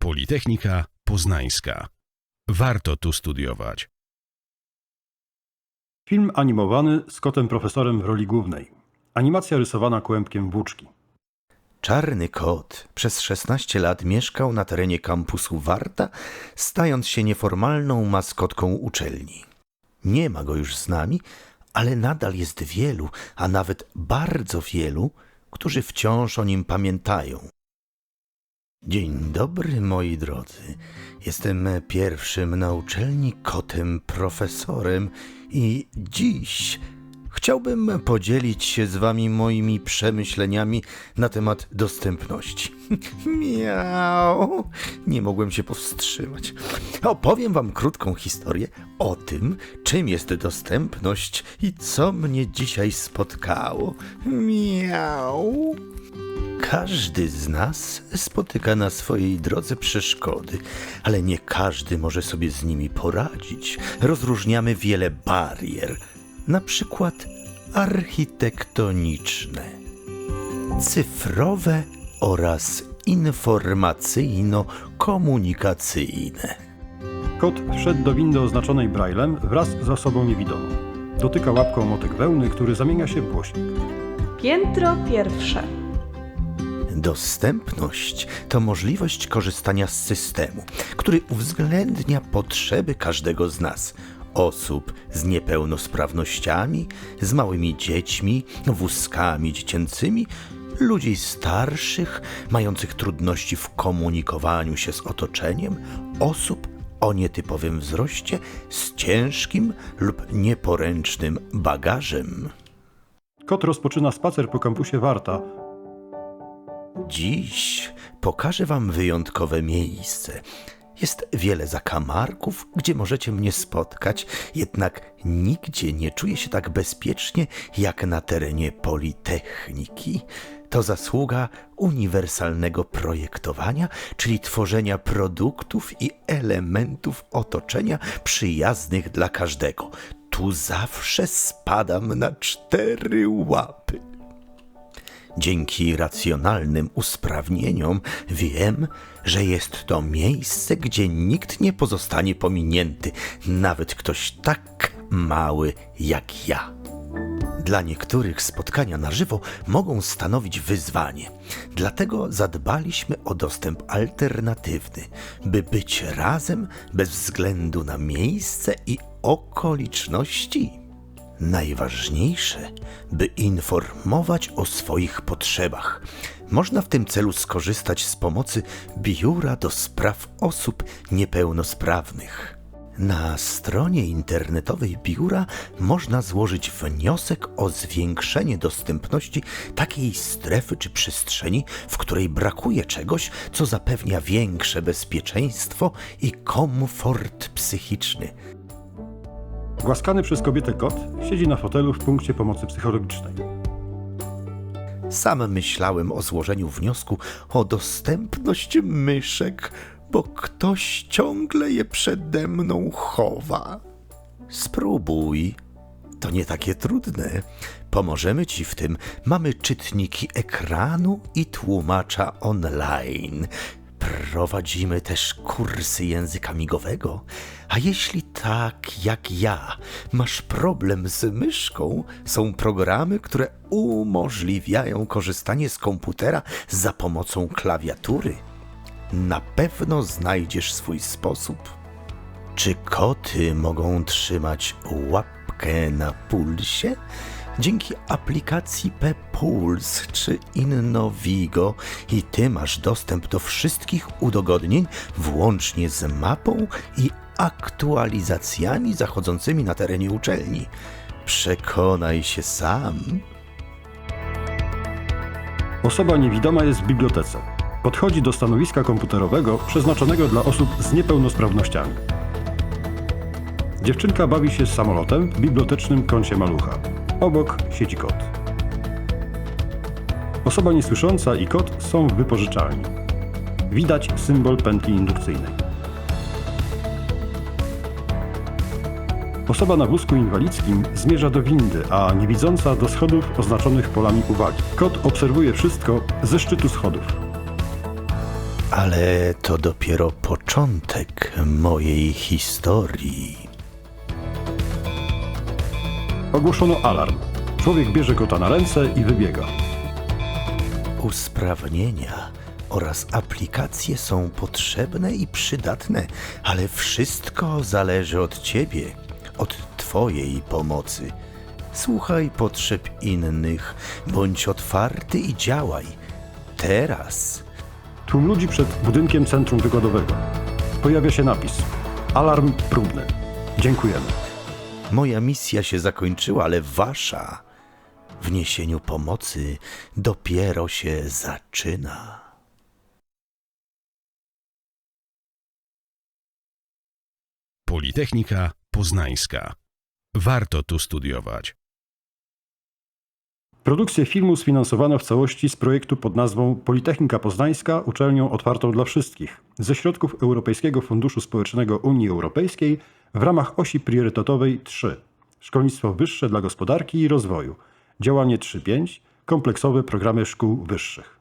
Politechnika Poznańska. Warto tu studiować. Film animowany z kotem profesorem w roli głównej. Animacja rysowana kłębkiem włóczki. Czarny kot przez 16 lat mieszkał na terenie kampusu Warta, stając się nieformalną maskotką uczelni. Nie ma go już z nami, ale nadal jest wielu, a nawet bardzo wielu, którzy wciąż o nim pamiętają. Dzień dobry, moi drodzy. Jestem pierwszym na uczelni kotem profesorem i dziś chciałbym podzielić się z wami moimi przemyśleniami na temat dostępności. Miau! Nie mogłem się powstrzymać. Opowiem wam krótką historię o tym, czym jest dostępność i co mnie dzisiaj spotkało. Miau! Każdy z nas spotyka na swojej drodze przeszkody, ale nie każdy może sobie z nimi poradzić. Rozróżniamy wiele barier, na przykład architektoniczne, cyfrowe oraz informacyjno-komunikacyjne. Kot wszedł do windy oznaczonej braillem wraz z osobą niewidomą. Dotyka łapką motyk wełny, który zamienia się w głośnik. Piętro pierwsze. Dostępność to możliwość korzystania z systemu, który uwzględnia potrzeby każdego z nas. Osób z niepełnosprawnościami, z małymi dziećmi, wózkami dziecięcymi, ludzi starszych, mających trudności w komunikowaniu się z otoczeniem, osób o nietypowym wzroście, z ciężkim lub nieporęcznym bagażem. Kot rozpoczyna spacer po kampusie Warta. Dziś pokażę Wam wyjątkowe miejsce. Jest wiele zakamarków, gdzie możecie mnie spotkać, jednak nigdzie nie czuję się tak bezpiecznie jak na terenie Politechniki. To zasługa uniwersalnego projektowania, czyli tworzenia produktów i elementów otoczenia przyjaznych dla każdego. Tu zawsze spadam na cztery łapy. Dzięki racjonalnym usprawnieniom wiem, że jest to miejsce, gdzie nikt nie pozostanie pominięty, nawet ktoś tak mały jak ja. Dla niektórych spotkania na żywo mogą stanowić wyzwanie. Dlatego zadbaliśmy o dostęp alternatywny, by być razem bez względu na miejsce i okoliczności. Najważniejsze, by informować o swoich potrzebach. Można w tym celu skorzystać z pomocy Biura do Spraw Osób Niepełnosprawnych. Na stronie internetowej biura można złożyć wniosek o zwiększenie dostępności takiej strefy czy przestrzeni, w której brakuje czegoś, co zapewnia większe bezpieczeństwo i komfort psychiczny. Głaskany przez kobietę kot siedzi na fotelu w punkcie pomocy psychologicznej. Sam myślałem o złożeniu wniosku o dostępność myszek, bo ktoś ciągle je przede mną chowa. Spróbuj. To nie takie trudne. Pomożemy ci w tym. Mamy czytniki ekranu i tłumacza online. Prowadzimy też kursy języka migowego. A jeśli tak jak ja masz problem z myszką, są programy, które umożliwiają korzystanie z komputera za pomocą klawiatury. Na pewno znajdziesz swój sposób. Czy koty mogą trzymać łapkę na pulsie? Dzięki aplikacji P-Puls czy Innovigo i ty masz dostęp do wszystkich udogodnień, włącznie z mapą i aktualizacjami zachodzącymi na terenie uczelni. Przekonaj się sam. Osoba niewidoma jest w bibliotece. Podchodzi do stanowiska komputerowego przeznaczonego dla osób z niepełnosprawnościami. Dziewczynka bawi się z samolotem w bibliotecznym kącie malucha. Obok siedzi kot. Osoba niesłysząca i kot są w wypożyczalni. Widać symbol pętli indukcyjnej. Osoba na wózku inwalidzkim zmierza do windy, a niewidząca do schodów oznaczonych polami uwagi. Kot obserwuje wszystko ze szczytu schodów. Ale to dopiero początek mojej historii. Ogłoszono alarm. Człowiek bierze kota na ręce i wybiega. Usprawnienia oraz aplikacje są potrzebne i przydatne, ale wszystko zależy od ciebie, od twojej pomocy. Słuchaj potrzeb innych, bądź otwarty i działaj. Teraz. Tłum ludzi przed budynkiem centrum wykładowego. Pojawia się napis. Alarm próbny. Dziękujemy. Moja misja się zakończyła, ale wasza w niesieniu pomocy dopiero się zaczyna. Politechnika Poznańska. Warto tu studiować. Produkcję filmu sfinansowano w całości z projektu pod nazwą Politechnika Poznańska uczelnią otwartą dla wszystkich ze środków Europejskiego Funduszu Społecznego Unii Europejskiej w ramach osi priorytetowej 3 Szkolnictwo wyższe dla gospodarki i rozwoju. Działanie 3.5 Kompleksowe programy szkół wyższych.